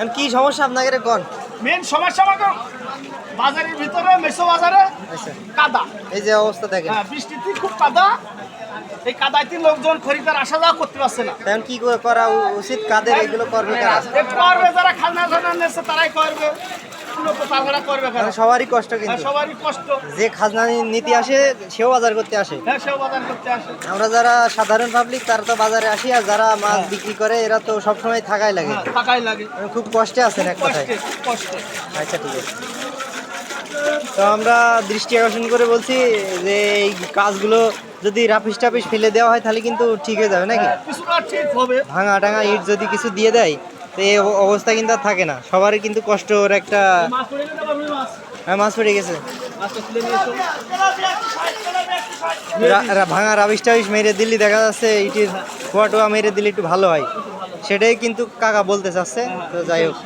এখন কি সমস্যা আপনাকে কোন মেন সমস্যা আমাকে বাজারের ভিতরে মেসো বাজারে আচ্ছা। কাদা। এই যে অবস্থা দেখেন। হ্যাঁ বৃষ্টিতে খুব কাদা। এই কাদাইতে লোকজন খরিদার আসা যাওয়া করতে পারছে না। এখন কি করে উচিত? কাদের এগুলো করবে কারা? করবে যারা খালনা খাজনা নিচ্ছে তারাই করবে। এখন সবারই কষ্ট হ্যাঁ, কিন্তু সবারই কষ্ট। যে খাজনা নীতি আসে সেও বাজার করতে আসে। হ্যাঁ সেও বাজার করতে আসে। আমরা যারা সাধারণ পাবলিক তারা তো বাজারে আসি আর যারা মাছ বিক্রি করে এরা তো সবসময় থাকাই লাগে। হ্যাঁ লাগে। খুব কষ্টে আছেন এক কথায়। কষ্টে আচ্ছা ঠিক আছে। তো আমরা দৃষ্টি আকর্ষণ করে বলছি যে এই কাজগুলো যদি রাফিস টাপিস ফেলে দেওয়া হয় তাহলে কিন্তু ঠিক হয়ে যাবে নাকি? ভাঙা টাঙা ইট যদি কিছু দিয়ে দেয় তো এই অবস্থা কিন্তু আর থাকে না। সবারই কিন্তু কষ্ট ওর একটা হ্যাঁ, মাছ পড়ে গেছে। ভাঙা রাবিশ টাবিশ মেরে দিল্লি দেখা যাচ্ছে ইটির খোয়া টোয়া মেরে দিলে একটু ভালো হয়। সেটাই কিন্তু কাকা বলতে চাচ্ছে তো যাই হোক।